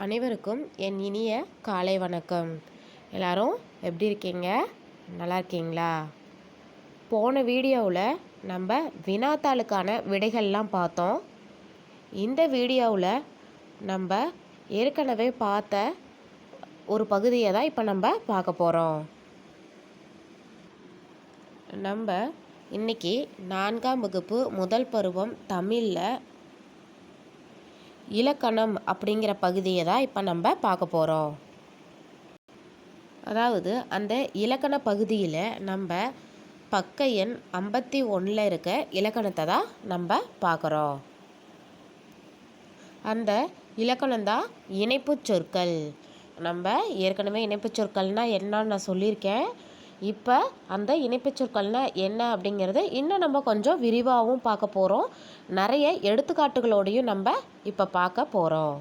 அனைவருக்கும் என் இனிய காலை வணக்கம். எல்லாரும் எப்படி இருக்கீங்க? நல்லா இருக்கீங்களா? போன வீடியோவில் நம்ம வினாத்தாளுக்கான விடைகள்லாம் பார்த்தோம். இந்த வீடியோவில் நம்ம ஏற்கனவே பார்த்த ஒரு பகுதியை தான் இப்போ நம்ம பார்க்க போகிறோம் நம்ம இன்னைக்கு நான்காம் வகுப்பு முதல் பருவம் தமிழில் இலக்கணம் அப்படிங்கிற பகுதியை தான் இப்போ நம்ம பார்க்க போகிறோம் அதாவது அந்த இலக்கண பகுதியில் நம்ம பக்க எண் ஐம்பத்தி ஒன்றில் இருக்க இலக்கணத்தை தான் நம்ம பார்க்குறோம். அந்த இலக்கணம் தான் இணைப்புச் சொற்கள். நம்ம ஏற்கனவே இணைப்புச் சொற்கள்னால் என்னன்னு நான் சொல்லியிருக்கேன். இப்போ அந்த இணைப்புச் சொற்கள்னா என்ன அப்படிங்கிறது இன்னும் நம்ம கொஞ்சம் விரிவாகவும் பார்க்க போகிறோம் நிறைய எடுத்துக்காட்டுகளோடையும் நம்ம இப்போ பார்க்க போகிறோம்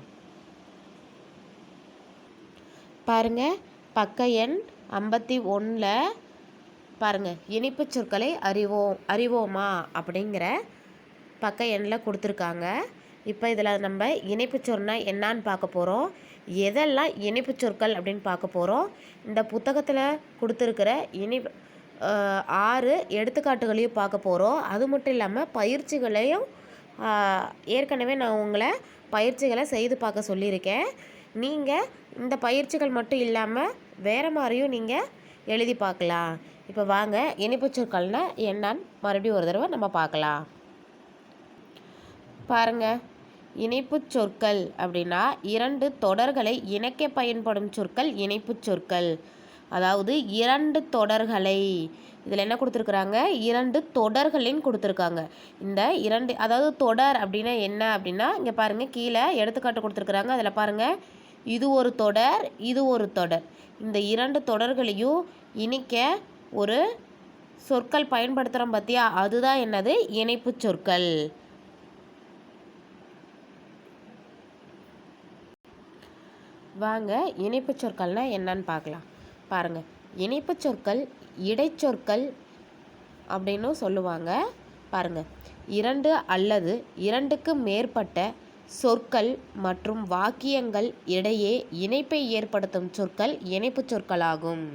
பாருங்க பக்க எண் ஐம்பத்தி ஒன்றில் பாருங்க இனிப்புச் சொற்களை அறிவோம் அறிவோமா அப்படிங்கிற பக்க எண்ணில் கொடுத்துருக்காங்க. இப்போ இதில் நம்ம இணைப்புச் சொற்னா என்னான்னு பார்க்க போகிறோம் எதெல்லாம் இணைப்புச் சொற்கள் அப்படின்னு பார்க்க போகிறோம் இந்த புத்தகத்தில் கொடுத்துருக்கிற இணை ஆறு எடுத்துக்காட்டுகளையும் பார்க்க போகிறோம் அது மட்டும் இல்லாமல் பயிற்சிகளையும் ஏற்கனவே நான் உங்களை பயிற்சிகளை செய்து பார்க்க சொல்லியிருக்கேன். நீங்கள் இந்த பயிற்சிகள் மட்டும் இல்லாமல் வேறு மாதிரியும் நீங்கள் எழுதி பார்க்கலாம். இப்போ வாங்க இணைப்புச் சொற்கள்னால் என்னன்னு மறுபடியும் ஒரு தடவை நம்ம பார்க்கலாம். பாருங்கள் இணைப்புச் சொற்கள் அப்படின்னா இரண்டு தொடர்களை இணைக்க பயன்படும் சொற்கள் இணைப்புச் சொற்கள். அதாவது இரண்டு தொடர்களை. இதில் என்ன கொடுத்துருக்குறாங்க? இரண்டு தொடர்களின்னு கொடுத்துருக்காங்க. இந்த இரண்டு அதாவது தொடர் அப்படின்னா என்ன அப்படின்னா இங்கே பாருங்கள் கீழே எடுத்துக்காட்டு கொடுத்துருக்குறாங்க. அதில் பாருங்கள் இது ஒரு தொடர் இது ஒரு தொடர். இந்த இரண்டு தொடர்களையும் இணைக்க ஒரு சொற்கள் பயன்படுத்துகிறோம் பார்த்தியா அதுதான் என்னது? இணைப்புச் சொற்கள். வாங்க இணைப்புச் சொற்கள்னால் என்னன்னு பார்க்கலாம். பாருங்கள் இணைப்புச் சொற்கள் இடைச்சொற்கள் அப்படின்னும் சொல்லுவாங்க. பாருங்கள் இரண்டு அல்லது இரண்டுக்கு மேற்பட்ட சொற்கள் மற்றும் வாக்கியங்கள் இடையே இணைப்பை ஏற்படுத்தும் சொற்கள் இணைப்புச் சொற்களாகும்.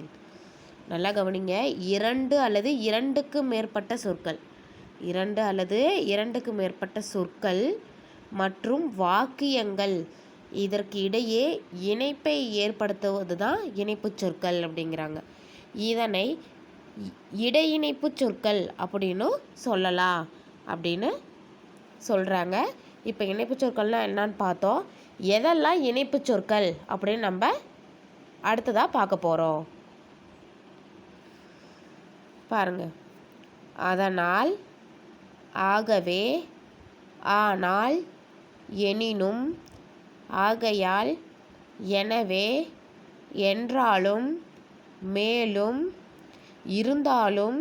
நல்லா கவனிங்க. இரண்டு அல்லது இரண்டுக்கு மேற்பட்ட சொற்கள். இரண்டு அல்லது இரண்டுக்கு மேற்பட்ட சொற்கள் மற்றும் வாக்கியங்கள். இதற்கு இடையே இணைப்பை ஏற்படுத்துவது தான் இணைப்புச் சொற்கள் அப்படிங்கிறாங்க. இதனை இடையிணைப்பு இடையிணைப்புச் சொற்கள் அப்படின்னும் சொல்லலாம் அப்படின்னு சொல்கிறாங்க இப்போ இணைப்புச் சொற்கள்னால் என்னன்னு பார்த்தோம். எதெல்லாம் இணைப்புச் சொற்கள் அப்படின்னு நம்ம அடுத்ததாக பார்க்க போகிறோம் பாருங்க. அதனால் ஆகவே ஆனால் எனினும் ஆகையால் எனவே என்றாலும் மேலும் இருந்தாலும்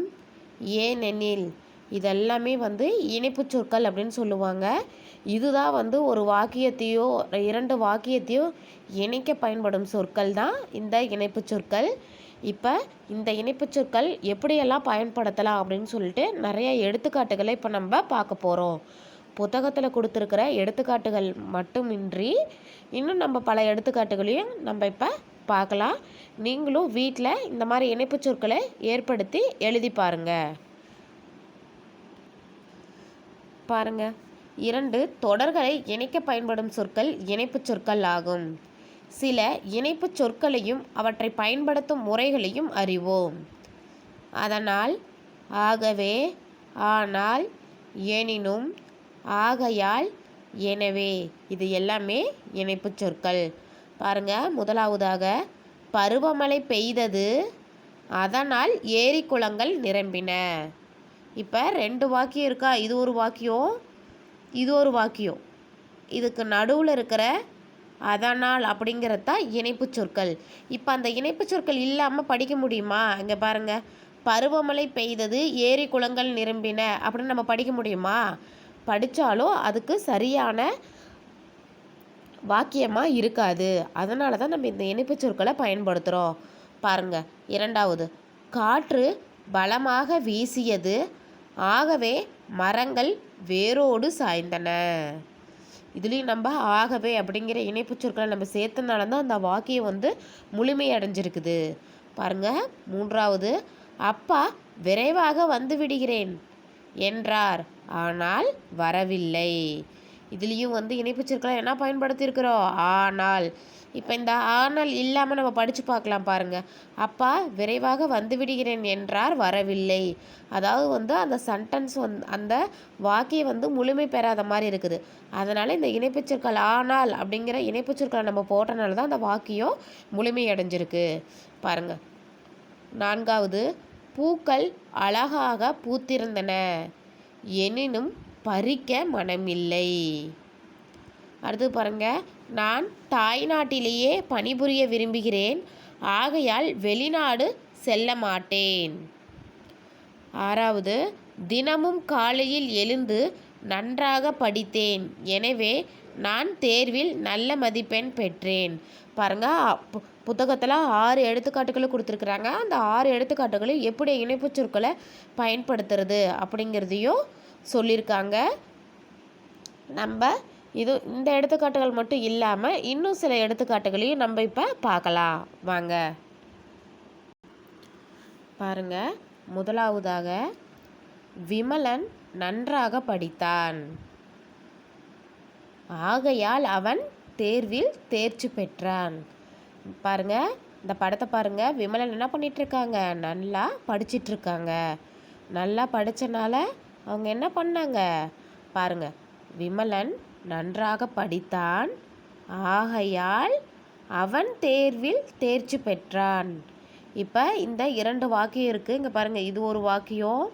ஏனெனில் இதெல்லாமே வந்து இணைப்புச் சொற்கள் அப்படின்னு சொல்லுவாங்க. இதுதான் வந்து ஒரு வாக்கியத்தையோ இரண்டு வாக்கியத்தையோ இணைக்க பயன்படும் சொற்கள் தான் இந்த இணைப்புச் சொற்கள். இப்போ இந்த இணைப்புச் சொற்கள் எப்படியெல்லாம் பயன்படுத்தலாம் அப்படின்னு சொல்லிட்டு நிறைய எடுத்துக்காட்டுகளை இப்போ நம்ம பார்க்க போகிறோம் புத்தகத்தில் கொடுத்துருக்கிற எடுத்துக்காட்டுகள் மட்டுமின்றி இன்னும் நம்ம பல எடுத்துக்காட்டுகளையும் நம்ம இப்போ பார்க்கலாம். நீங்களும் வீட்டில் இந்த மாதிரி இணைப்புச் சொற்களை ஏற்படுத்தி எழுதி பாருங்கள் பாருங்கள் இரண்டு தொடர்களை இணைக்க பயன்படும் சொற்கள் இணைப்புச் சொற்கள் ஆகும். சில இணைப்புச் சொற்களையும் அவற்றை பயன்படுத்தும் முறைகளையும் அறிவோம். அதனால் ஆகவே ஆனால் எனினும் ஆகையால் எனவே இது எல்லாமே இணைப்புச் சொற்கள். பாருங்க முதலாவதாக பருவமழை பெய்தது அதனால் ஏரி குளங்கள் நிரம்பின. இப்போ ரெண்டு வாக்கியம் இருக்கா? இது ஒரு வாக்கியம் இது ஒரு வாக்கியம் இதுக்கு நடுவில் இருக்கிற அதனால் அப்படிங்கிறது தான் இணைப்புச் சொற்கள். இப்போ அந்த இணைப்புச் சொற்கள் இல்லாமல் படிக்க முடியுமா? இங்கே பாருங்கள் பருவமழை பெய்தது ஏரி குளங்கள் நிரம்பின அப்படின்னு நம்ம படிக்க முடியுமா? படித்தாலும் அதுக்கு சரியான வாக்கியமாக இருக்காது. அதனால தான் நம்ம இந்த இணைப்புச் சொற்களை பயன்படுத்துகிறோம் பாருங்கள் இரண்டாவது காற்று பலமாக வீசியது ஆகவே மரங்கள் வேரோடு சாய்ந்தன. இதுலேயும் நம்ம ஆகவே அப்படிங்கிற இணைப்புச் சொற்களை நம்ம சேர்த்தனால தான் அந்த வாக்கியம் வந்து முழுமையடைஞ்சிருக்குது பாருங்கள் மூன்றாவது அப்பா விரைவாக வந்து விடுகிறேன் என்றார். ஆனால் வரவில்லை. இதுலேயும் வந்து இணைப்புச்சொற்களை என்ன பயன்படுத்தியிருக்கிறோம்? ஆனால் இப்போ இந்த ஆனால் இல்லாமல் நம்ம படித்து பார்க்கலாம் பாருங்கள் அப்பா விரைவாக வந்து விடுகிறேன் என்றார் வரவில்லை. அதாவது வந்து அந்த சென்டென்ஸ் வந்து அந்த வாக்கியம் வந்து முழுமை பெறாத மாதிரி இருக்குது. அதனால் இந்த இணைப்புச்சொற்கள் ஆனால் அப்படிங்கிற இணைப்புச் சொற்களை நம்ம போட்டனால தான் அந்த வாக்கியம் முழுமையடைஞ்சிருக்கு பாருங்க. நான்காவது பூக்கள் அழகாக பூத்திருந்தன. எனினும் பறிக்க மனமில்லை. அடுத்து பாருங்க. நான் தாய்நாட்டிலேயே பணிபுரிய விரும்புகிறேன். ஆகையால் வெளிநாடு செல்ல மாட்டேன். ஆறாவது. தினமும் காலையில் எழுந்து நன்றாக படித்தேன். எனவே நான் தேர்வில் நல்ல மதிப்பெண் பெற்றேன். பாருங்க. பு- புத்தகத்தில் ஆறு எடுத்துக்காட்டுகளை கொடுத்துருக்குறாங்க. அந்த ஆறு எடுத்துக்காட்டுகளும் எப்படி இணைப்புச் சொற்களை பயன்படுத்துறது அப்படிங்கிறதையும் சொல்லியிருக்காங்க. நம்ம இது இந்த எடுத்துக்காட்டுகள் மட்டும் இல்லாமல் இன்னும் சில எடுத்துக்காட்டுகளையும் நம்ம இப்போ பார்க்கலாம். வாங்க. பாருங்க. முதலாவதாக விமலன் நன்றாக படித்தான். ஆகையால் அவன் தேர்வில் தேர்ச்சி பெற்றான். பாருங்கள் இந்த படத்தை பாருங்கள் விமலன் என்ன பண்ணிகிட்ருக்காங்க நல்லா படிச்சிட்ருக்காங்க நல்லா படித்தனால அவங்க என்ன பண்ணாங்க? பாருங்க விமலன் நன்றாக படித்தான். ஆகையால் அவன் தேர்வில் தேர்ச்சி பெற்றான். இப்போ இந்த இரண்டு வாக்கியம் இருக்குது இங்கே பாருங்கள் இது ஒரு வாக்கியம்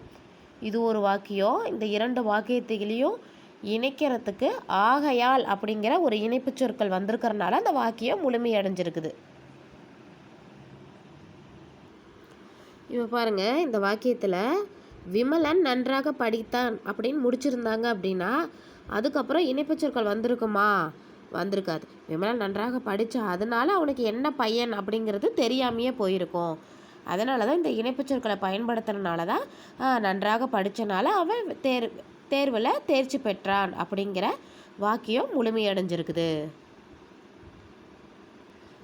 இது ஒரு வாக்கியம். இந்த இரண்டு வாக்கியத்தைகளையும் இணைக்கிறதுக்கு ஆகையால் அப்படிங்கிற ஒரு இணைப்புச் சொற்கள் வந்திருக்கறனால அந்த வாக்கியம் முழுமையடைஞ்சிருக்குது. இப்போ பாருங்க இந்த வாக்கியத்தில் விமலன் நன்றாக படித்தான் அப்படின்னு முடிச்சிருந்தாங்க அப்படின்னா அதுக்கப்புறம் இணைப்புச் சொற்கள் வந்திருக்குமா? வந்திருக்காது. விமலன் நன்றாக படித்தான் அதனால அவனுக்கு என்ன பையன் அப்படிங்கிறது தெரியாமையே போயிருக்கும். அதனால தான் இந்த இணைப்புச் சொற்களை பயன்படுத்துறதுனால தான் நன்றாக படித்தனால அவன் தேர் தேர்வில் தேர்ச்சி பெற்றான் அப்படிங்கிற வாக்கியம் முழுமையடைஞ்சிருக்குது.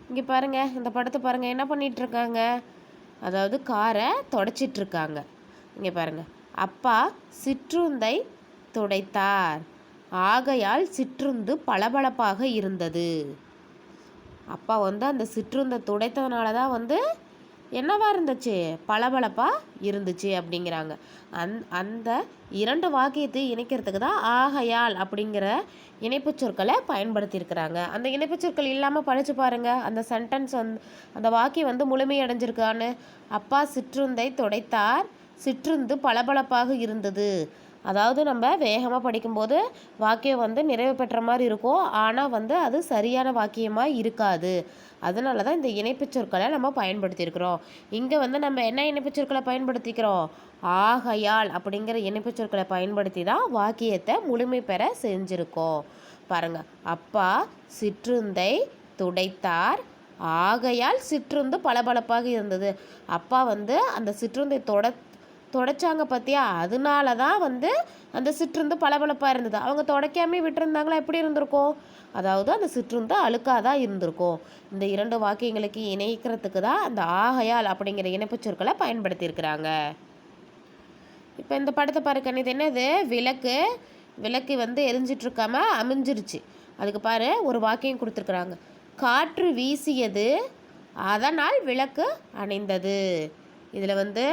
இங்கே பாருங்க இந்த படத்தை பாருங்க என்ன பண்ணிகிட்ருக்காங்க அதாவது காரை தொடச்சிட்ருக்காங்க. இங்கே பாருங்கள் அப்பா சிற்றுந்தை துடைத்தார். ஆகையால் சிற்றுந்து பளபளப்பாக இருந்தது. அப்பா வந்து அந்த சிற்றுந்தை துடைத்ததுனால தான் வந்து என்னவா இருந்துச்சு? பளபளப்பாக இருந்துச்சு அப்படிங்கிறாங்க. அந் அந்த இரண்டு வாக்கியத்தை இணைக்கிறதுக்கு தான் ஆகையால் அப்படிங்கிற இணைப்பு சொற்களை பயன்படுத்தியிருக்கிறாங்க. அந்த இணைப்பு சொற்கள் இல்லாமல் படித்து பாருங்கள் அந்த சென்டென்ஸ் வந்து அந்த வாக்கியம் வந்து முழுமையடைஞ்சிருக்கான்னு. அப்பா சிற்றுந்தை தொடைத்தார். சிற்றுந்து பளபளப்பாக இருந்தது. அதாவது நம்ம வேகமாக படிக்கும்போது வாக்கியம் வந்து நிறைவு பெற்ற மாதிரி இருக்கும். ஆனால் வந்து அது சரியான வாக்கியமாக இருக்காது. அதனால தான் இந்த இணைப்புச் சொற்களை நம்ம பயன்படுத்தியிருக்கிறோம். இங்கே வந்து நம்ம என்ன இணைப்புச் சொற்களை பயன்படுத்திக்கிறோம்? ஆகையால் அப்படிங்கிற இணைப்புச் சொற்களை பயன்படுத்தி தான் வாக்கியத்தை முழுமை பெற செஞ்சுருக்கோம். பாருங்கள் அப்பா சிற்றுந்தை துடைத்தார். ஆகையால் சிற்றுந்து பளபளப்பாக இருந்தது. அப்பா வந்து அந்த சிற்றுந்தை தொட தொடச்சாங்க பார்த்தியா அதனால தான் வந்து அந்த சிற்றுந்து பளபளப்பாக இருந்தது. அவங்க தொடக்காமே விட்டுருந்தாங்களா? எப்படி இருந்திருக்கும்? அதாவது அந்த சிற்றுந்து அழுக்காக தான் இருந்திருக்கும். இந்த இரண்டு வாக்கியங்களுக்கு இணைக்கிறதுக்கு தான் அந்த ஆகையால் அப்படிங்கிற இணைப்புச் சொற்களை பயன்படுத்தியிருக்கிறாங்க. இப்போ இந்த படத்தை பாரு இது என்னது? விளக்கு. விளக்கு வந்து எரிஞ்சிட்ருக்காம அமைஞ்சிருச்சு. அதுக்கு பாரு ஒரு வாக்கியம் கொடுத்துருக்குறாங்க. காற்று வீசியது அதனால் விளக்கு அணைந்தது. இதில் வந்து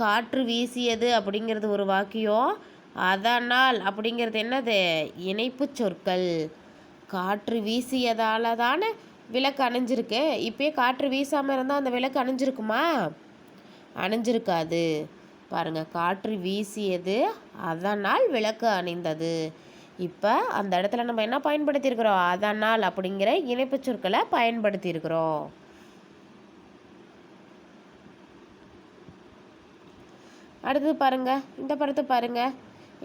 காற்று வீசியது அப்படிங்கிறது ஒரு வாக்கியம். அதனால் அப்படிங்கிறது என்னது? இணைப்புச் சொற்கள். காற்று வீசியதால தானே விளக்கு அணைஞ்சிருக்கு. இப்பயே காற்று வீசாமல் இருந்தால் அந்த விளக்கு அணைஞ்சிருக்குமா? அணைஞ்சிருக்காது. பாருங்க காற்று வீசியது அதனால் விளக்கு அணிந்தது. இப்போ அந்த இடத்துல நம்ம என்ன பயன்படுத்தியிருக்கிறோம்? அதனால் அப்படிங்கிற இணைப்புச் சொற்களை பயன்படுத்தியிருக்கிறோம். அடுத்தது பாருங்கள் இந்த படத்தை பாருங்க.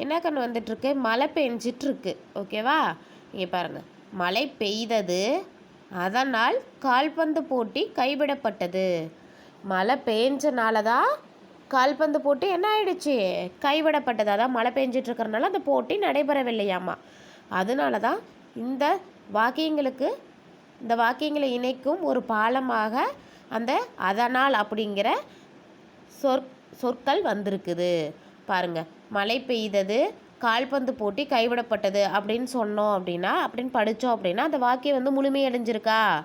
என்ன கண்ணு வந்துட்டுருக்கு? மழை பெஞ்சிட்ருக்கு. ஓகேவா? இங்கே பாருங்கள் மழை பெய்தது. அதனால் கால்பந்து போட்டி கைவிடப்பட்டது. மழை பெஞ்சனால தான் கால்பந்து போட்டி என்ன ஆயிடுச்சு? கைவிடப்பட்டது. அதான் மழை பெஞ்சிட்ருக்கறனால அந்த போட்டி நடைபெறவில்லையாமா. அதனால தான் இந்த வாக்கியங்களுக்கு இந்த வாக்கியங்களை இணைக்கும் ஒரு பாலமாக அந்த அதனால் அப்படிங்கிற சொற் சொற்கள் வந்திருக்குது. பாருங்க. மழை பெய்தது கால்பந்து போட்டி கைவிடப்பட்டது அப்படின்னு சொன்னோம் அப்படின்னா அப்படின்னு படித்தோம் அப்படின்னா அந்த வாக்கியம் வந்து முழுமையடைஞ்சிருக்கா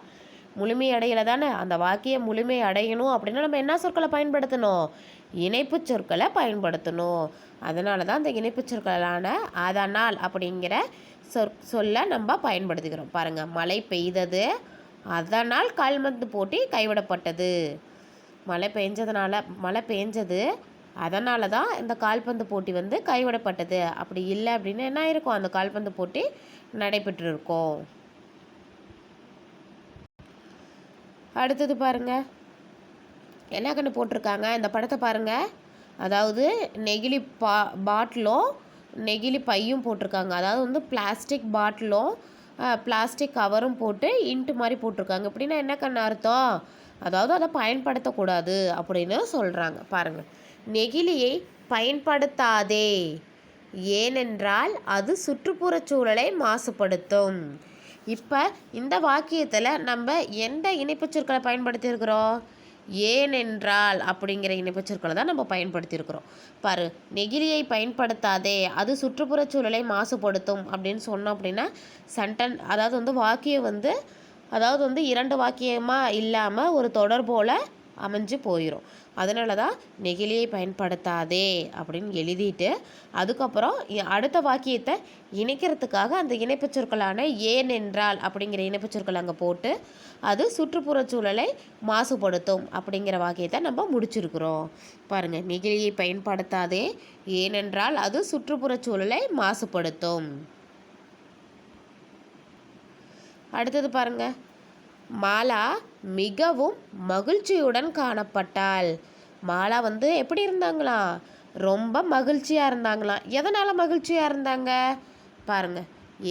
முழுமையடையலை தானே. அந்த வாக்கியம் முழுமை அடையணும் அப்படின்னா நம்ம என்ன சொற்களை பயன்படுத்தணும்? இணைப்பு சொற்களை பயன்படுத்தணும். அதனால தான் அந்த இணைப்பு சொற்களான அதனால் அப்படிங்கிற சொற் சொல்ல நம்ம பயன்படுத்திக்கிறோம். பாருங்கள் மழை பெய்தது அதனால் கால்பந்து போட்டி கைவிடப்பட்டது. மழை பெஞ்சதுனால மழை பெஞ்சது. அதனால தான் இந்த கால்பந்து போட்டி வந்து கைவிடப்பட்டது. அப்படி இல்லை அப்படின்னு என்ன ஆயிருக்கும்? அந்த கால்பந்து போட்டி நடைபெற்று இருக்கும் அடுத்தது பாருங்க. என்ன கண்ணு போட்டிருக்காங்க? இந்த படத்தை பாருங்க. அதாவது நெகிழி பா பாட்டிலும் நெகிழி பையும் போட்டிருக்காங்க. அதாவது வந்து பிளாஸ்டிக் பாட்டிலும் பிளாஸ்டிக் கவரும் போட்டு இன்ட்டு மாதிரி போட்டிருக்காங்க. இப்படின்னா என்ன கண்ணு அர்த்தம்? அதாவது அதை பயன்படுத்தக்கூடாது அப்படின்னு சொல்கிறாங்க பாருங்கள் நெகிழியை பயன்படுத்தாதே ஏனென்றால் அது சுற்றுப்புறச் சூழலை மாசுபடுத்தும். இப்போ இந்த வாக்கியத்தில் நம்ம எந்த இணைப்புச் சொற்களை பயன்படுத்தியிருக்கிறோம்? ஏனென்றால் அப்படிங்கிற இணைப்புச் சொற்களை தான் நம்ம பயன்படுத்தியிருக்கிறோம். பாரு நெகிழியை பயன்படுத்தாதே அது சுற்றுப்புறச் சூழலை மாசுபடுத்தும் அப்படின்னு சொன்னோம் அப்படின்னா சென்டன் அதாவது வந்து வாக்கியம் வந்து அதாவது வந்து இரண்டு வாக்கியமாக இல்லாமல் ஒரு தொடர் போல் அமைஞ்சு போயிடும் அதனால தான் நெகிழியை பயன்படுத்தாதே அப்படின்னு எழுதிட்டு அதுக்கப்புறம் அடுத்த வாக்கியத்தை இணைக்கிறதுக்காக அந்த இணைப்புச் சொற்களான ஏன் என்றால் அப்படிங்கிற இணைப்புச் சொற்கள் அங்கே போட்டு அது சுற்றுப்புறச் சூழலை மாசுபடுத்தும் அப்படிங்கிற வாக்கியத்தை நம்ம முடிச்சிருக்கிறோம். பாருங்கள் நெகிழியை பயன்படுத்தாதே ஏனென்றால் அது சுற்றுப்புறச் சூழலை மாசுபடுத்தும். அடுத்தது பாருங்க. மாலா மிகவும் மகிழ்ச்சியுடன் காணப்பட்டாள். மாலா வந்து எப்படி இருந்தாங்களாம்? ரொம்ப மகிழ்ச்சியாக இருந்தாங்களாம். எதனால் மகிழ்ச்சியாக இருந்தாங்க? பாருங்க.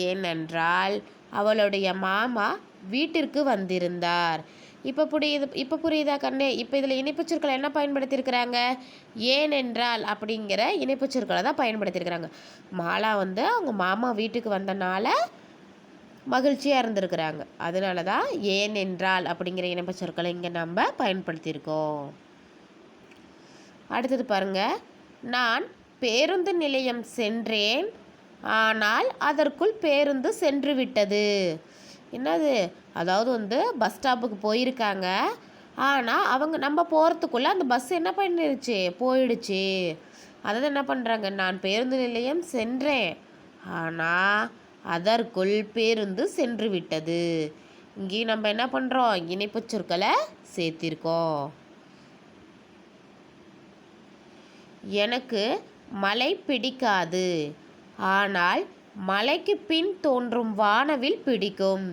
ஏனென்றால் அவளுடைய மாமா வீட்டிற்கு வந்திருந்தார். இப்போ புரியுது இப்போ புரியுதா கண்ணே? இப்போ இதில் இணைப்புச் சொற்களை என்ன பயன்படுத்தியிருக்கிறாங்க? ஏனென்றால் அப்படிங்கிற இணைப்புச் சொற்களை தான் பயன்படுத்தியிருக்கிறாங்க. மாலா வந்து அவங்க மாமா வீட்டுக்கு வந்தனால மகிழ்ச்சியாக இருந்திருக்கிறாங்க. அதனால தான் ஏன் என்றால் அப்படிங்கிற இனப்பச்சொற்களை இங்கே நம்ம பயன்படுத்தியிருக்கோம். அடுத்தது பாருங்கள் நான் பேருந்து நிலையம் சென்றேன். ஆனால் அதற்குள் பேருந்து சென்று விட்டது. என்னது? அதாவது வந்து பஸ் ஸ்டாப்புக்கு போயிருக்காங்க. ஆனால் அவங்க நம்ம போகிறதுக்குள்ளே அந்த பஸ் என்ன பண்ணிருச்சு? போயிடுச்சு. அதாவது என்ன பண்ணுறாங்க நான் பேருந்து நிலையம் சென்றேன். ஆனால் அதற்குள் பேருந்து சென்று விட்டது இங்கேயும் நம்ம என்ன பண்ணுறோம் இணைப்பு சொற்களை சேர்த்திருக்கோம். எனக்கு மழை பிடிக்காது. ஆனால் மலைக்கு பின் தோன்றும் வானவில் பிடிக்கும்.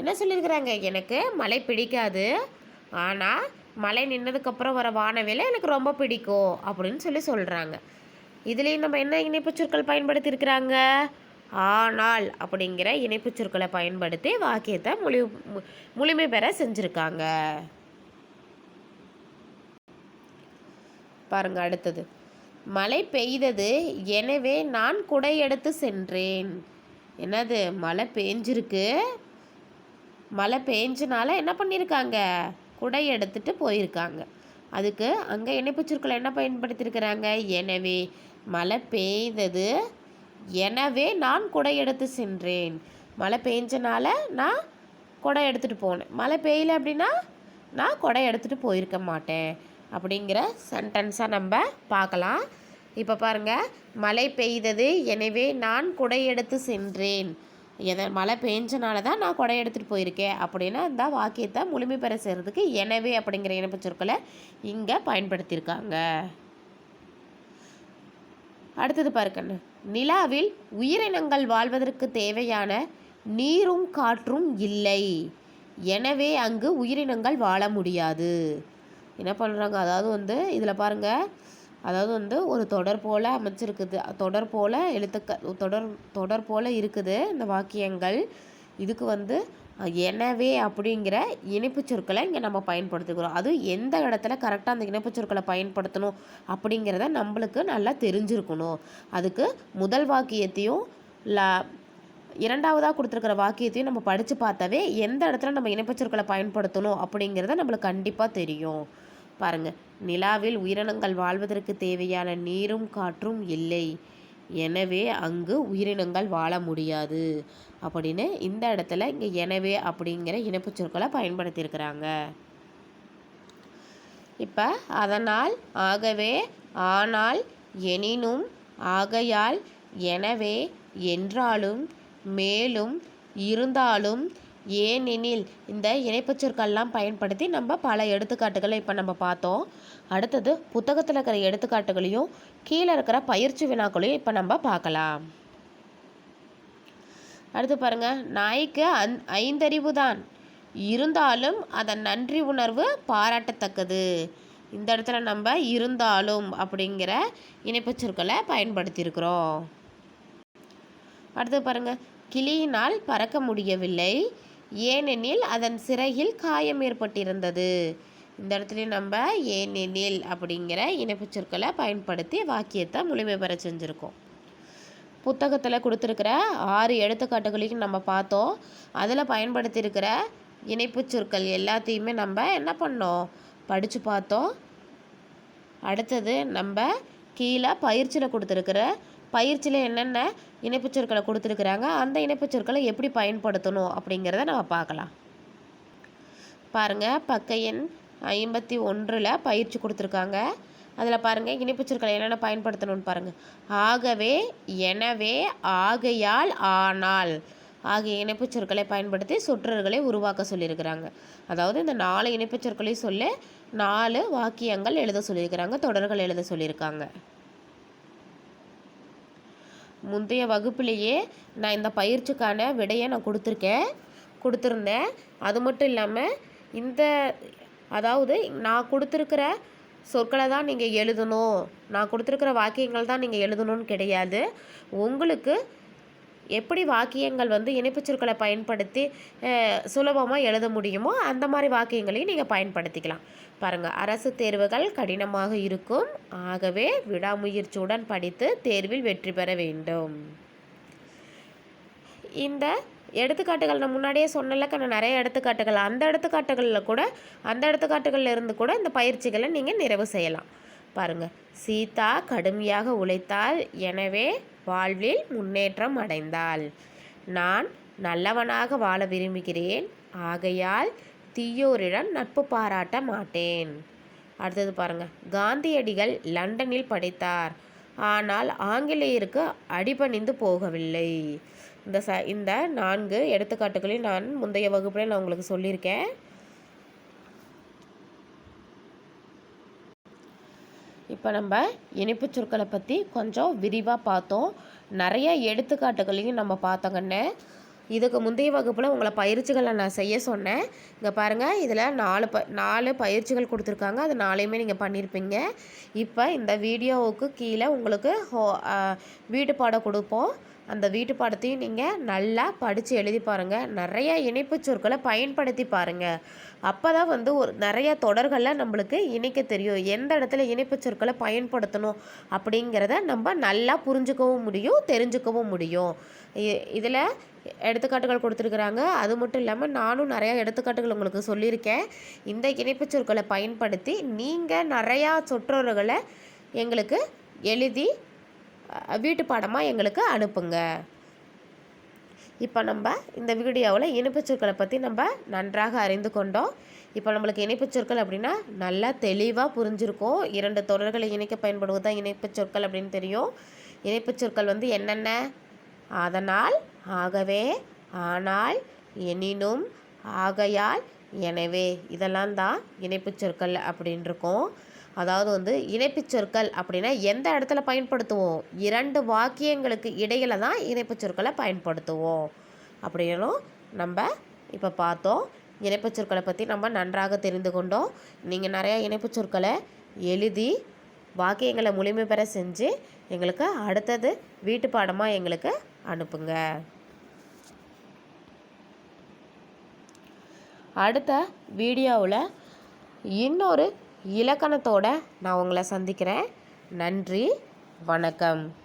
என்ன சொல்லியிருக்கிறாங்க? எனக்கு மழை பிடிக்காது. ஆனால் மழை நின்னதுக்கப்புறம் வர வானவில் எனக்கு ரொம்ப பிடிக்கும் அப்படின்னு சொல்லி சொல்கிறாங்க இதுலேயும் நம்ம என்ன இணைப்பு சொற்கள் பயன்படுத்தியிருக்கிறாங்க? ஆனால் அப்படிங்கிற இணைப்புச் சொற்களை பயன்படுத்தி வாக்கியத்தை முழு மு- முழுமை பெற செஞ்சுருக்காங்க. பாருங்கள் அடுத்தது. மழை பெய்தது எனவே நான் குடை எடுத்து சென்றேன். என்னது? மழை பெஞ்சிருக்கு. மழை பெஞ்சனால என்ன பண்ணியிருக்காங்க குடை எடுத்துட்டு போயிருக்காங்க. அதுக்கு அங்கே இணைப்புச் சொற்களை என்ன பயன்படுத்தியிருக்கிறாங்க எனவே மழை பெய்தது எனவே நான் குடை எடுத்து சென்றேன். மழை பெஞ்சனால நான் குடை எடுத்துகிட்டு போனேன். மழை பெய்யல அப்படின்னா நான் குடை எடுத்துகிட்டு போயிருக்க மாட்டேன். அப்படிங்கிற சென்டென்ஸாக நம்ம பார்க்கலாம். இப்போ பாருங்கள் மழை பெய்தது எனவே நான் குடை எடுத்து சென்றேன். எதை மழை பெஞ்சனால தான் நான் குடை எடுத்துகிட்டு போயிருக்கேன். அப்படின்னா இந்த வாக்கியத்தை முழுமை பெற செய்கிறதுக்கு எனவே அப்படிங்கிற இணைப்புச் சொற்களை இங்கே பயன்படுத்தியிருக்காங்க. அடுத்தது பாருக்கண்ணு நிலாவில் உயிரினங்கள் வாழ்வதற்கு தேவையான நீரும் காற்றும் இல்லை. எனவே அங்கு உயிரினங்கள் வாழ முடியாது. என்ன பண்ணுறாங்க அதாவது வந்து இதில் பாருங்கள் அதாவது வந்து ஒரு தொடர் போல் அமைச்சிருக்குது. தொடர் போல் எழுத்துக்க தொடர் தொடர் போல் இருக்குது இந்த வாக்கியங்கள். இதுக்கு வந்து எனவே அப்படிங்கிற இணைப்புச் சொற்களை இங்கே நம்ம பயன்படுத்துகிறோம் அது எந்த இடத்துல கரெக்டாக அந்த இணைப்புச் சொற்களை பயன்படுத்தணும் அப்படிங்கிறத நம்மளுக்கு நல்லா தெரிஞ்சிருக்கணும். அதுக்கு முதல் வாக்கியத்தையும் லா இரண்டாவதாக கொடுத்துருக்கிற வாக்கியத்தையும் நம்ம படித்து பார்த்தாவே எந்த இடத்துல நம்ம இணைப்புச்சொற்களை பயன்படுத்தணும் அப்படிங்கிறத நம்மளுக்கு கண்டிப்பாக தெரியும். பாருங்கள் நிலாவில் உயிரினங்கள் வாழ்வதற்கு தேவையான நீரும் காற்றும் இல்லை. எனவே அங்கு உயிரினங்கள் வாழ முடியாது. அப்படின்னு இந்த இடத்துல இங்கே எனவே அப்படிங்கிற இணைப்புச் சொற்களை பயன்படுத்தியிருக்கிறாங்க. இப்போ அதனால் ஆகவே ஆனால் எனினும் ஆகையால் எனவே என்றாலும் மேலும் இருந்தாலும் ஏனெனில் இந்த இணைப்புச் சொற்கள்லாம் பயன்படுத்தி நம்ம பல எடுத்துக்காட்டுகளை இப்போ நம்ம பார்த்தோம். அடுத்தது புத்தகத்தில் இருக்கிற எடுத்துக்காட்டுகளையும் கீழே இருக்கிற பயிற்சி வினாக்களையும் இப்போ நம்ம பார்க்கலாம். அடுத்து பாருங்க நாய்க்கு அந் ஐந்தறிவு தான். இருந்தாலும் அதன் நன்றி உணர்வு பாராட்டத்தக்கது. இந்த இடத்துல நம்ம இருந்தாலும் அப்படிங்கிற இணைப்புச் சொற்களை பயன்படுத்தியிருக்கிறோம். அடுத்து பாருங்க கிளியினால் பறக்க முடியவில்லை. ஏனெனில் அதன் சிறகில் காயம் ஏற்பட்டிருந்தது. இந்த இடத்துல நம்ம ஏனெனில் அப்படிங்கிற இணைப்புச் சொற்களை பயன்படுத்தி வாக்கியத்தை முழுமை பெற செஞ்சுருக்கோம். புத்தகத்தில் கொடுத்துருக்கிற ஆறு எடுத்துக்காட்டுகளையும் நம்ம பார்த்தோம். அதில் பயன்படுத்தியிருக்கிற இணைப்புச் சொற்கள் எல்லாத்தையுமே நம்ம என்ன பண்ணோம்? படித்து பார்த்தோம். அடுத்தது நம்ம கீழே பயிற்சியில் கொடுத்துருக்கிற பயிற்சியில் என்னென்ன இணைப்புச் சொற்களை கொடுத்துருக்குறாங்க அந்த இணைப்புச் சொற்களை எப்படி பயன்படுத்தணும் அப்படிங்கிறத நம்ம பார்க்கலாம். பாருங்கள் பக்க எண் ஐம்பத்தி ஒன்றில் பயிற்சி கொடுத்துருக்காங்க. அதில் பாருங்கள் இணைப்புச் சொற்களை என்னென்ன பயன்படுத்தணும்னு பாருங்கள் ஆகவே எனவே ஆகையால் ஆனால். ஆகிய இணைப்புச் சொற்களை பயன்படுத்தி சொற்றர்களை உருவாக்க சொல்லியிருக்கிறாங்க. அதாவது இந்த நாலு இணைப்புச் சொற்களையும் சொல்லி நாலு வாக்கியங்கள் எழுத சொல்லியிருக்கிறாங்க தொடர்கள் எழுத சொல்லியிருக்காங்க. முந்தைய வகுப்புலேயே நான் இந்த பயிற்சிக்கான விடையை நான் கொடுத்துருக்கேன். கொடுத்துருந்தேன். அது மட்டும் இல்லாமல் இந்த அதாவது நான் கொடுத்துருக்கிற சொற்களை தான் நீங்கள் எழுதணும். நான் கொடுத்துருக்கிற வாக்கியங்கள் தான் நீங்கள் எழுதணும்னு கிடையாது. உங்களுக்கு எப்படி வாக்கியங்கள் வந்து இணைப்புச் சொற்களை பயன்படுத்தி சுலபமாக எழுத முடியுமோ அந்த மாதிரி வாக்கியங்களையும் நீங்கள் பயன்படுத்திக்கலாம். பாருங்கள் அரசு தேர்வுகள் கடினமாக இருக்கும். ஆகவே விடாமுயற்சியுடன் படித்து தேர்வில் வெற்றி பெற வேண்டும். இந்த எடுத்துக்காட்டுகள் நான் முன்னாடியே சொன்னலக்க நான் நிறைய எடுத்துக்காட்டுகள். அந்த எடுத்துக்காட்டுகளில் கூட அந்த எடுத்துக்காட்டுகளில் இருந்து கூட இந்த பயிற்சிகளை நீங்கள் நிறைவு செய்யலாம். பாருங்கள் சீதா கடுமையாக உழைத்தால் எனவே வாழ்வில் முன்னேற்றம் அடைந்தாள். நான் நல்லவனாக வாழ விரும்புகிறேன். ஆகையால் தீயோரிடம் நட்பு பாராட்ட மாட்டேன். அடுத்தது பாருங்கள் காந்தியடிகள் லண்டனில் படித்தார். ஆனால் ஆங்கிலேயருக்கு அடிபணிந்து போகவில்லை. இந்த ச இந்த நான்கு எடுத்துக்காட்டுகளையும் நான் முந்தைய வகுப்பில் நான் உங்களுக்கு சொல்லியிருக்கேன். இப்போ நம்ம இனிப்பு சொற்களை பற்றி கொஞ்சம் விரிவாக பார்த்தோம். நிறைய எடுத்துக்காட்டுகளையும் நம்ம பார்த்தோங்கன்னு இதுக்கு முந்தைய வகுப்பில் உங்களை பயிற்சிகளை நான் செய்ய சொன்னேன். இங்கே பாருங்கள் இதில் நாலு ப நாலு பயிற்சிகள் கொடுத்துருக்காங்க. அது நாளையுமே நீங்கள் பண்ணியிருப்பீங்க இப்போ இந்த வீடியோவுக்கு கீழே உங்களுக்கு ஹோ வீட்டு பாடம் கொடுப்போம். அந்த வீட்டு பாடத்தையும் நீங்கள் நல்லா படித்து எழுதி பாருங்கள் நிறையா இணைப்பு சொற்களை பயன்படுத்தி பாருங்கள் அப்போ தான் வந்து ஒரு நிறைய தொடர்களில் நம்மளுக்கு இணைக்க தெரியும். எந்த இடத்துல இணைப்பு சொற்களை பயன்படுத்தணும் அப்படிங்கிறத நம்ம நல்லா புரிஞ்சுக்கவும் முடியும் தெரிஞ்சுக்கவும் முடியும். இதில் எடுத்துக்காட்டுகள் கொடுத்துருக்குறாங்க. அது மட்டும் இல்லாமல் நானும் நிறையா எடுத்துக்காட்டுகள் உங்களுக்கு சொல்லியிருக்கேன். இந்த இணைப்பு சொற்களை பயன்படுத்தி நீங்கள் நிறையா சொற்றொருகளை எங்களுக்கு எழுதி வீட்டு பாடமாக எங்களுக்கு அனுப்புங்க. இப்போ நம்ம இந்த வீடியோவில் இனிப்பு சொற்களை பற்றி நம்ம நன்றாக அறிந்து கொண்டோம். இப்போ நம்மளுக்கு இணைப்புச் சொற்கள் அப்படின்னா நல்லா தெளிவாக புரிஞ்சிருக்கும். இரண்டு தொடர்களை இணைக்க பயன்படுவது தான் இணைப்புச் சொற்கள் அப்படின்னு தெரியும். இணைப்புச் சொற்கள் வந்து என்னென்ன? அதனால் ஆகவே ஆனால் எனினும் ஆகையால் எனவே இதெல்லாம் தான் இணைப்புச் சொற்கள் அப்படின்னு இருக்கும். அதாவது வந்து இணைப்புச் சொற்கள் அப்படின்னா எந்த இடத்துல பயன்படுத்துவோம்? இரண்டு வாக்கியங்களுக்கு இடையில தான் இணைப்புச் சொற்களை பயன்படுத்துவோம். அப்படின்னும் நம்ம இப்போ பார்த்தோம். இணைப்புச் சொற்களை பற்றி நம்ம நன்றாக தெரிந்து கொண்டோம். நீங்கள் நிறையா இணைப்புச் சொற்களை எழுதி வாக்கியங்களை முழுமை பெற செஞ்சு எங்களுக்கு அடுத்தது வீட்டு பாடமாக எங்களுக்கு அனுப்புங்க. அடுத்த வீடியோவில் இன்னொரு இலக்கணத்தோடு நான் உங்களை சந்திக்கிறேன். நன்றி வணக்கம்.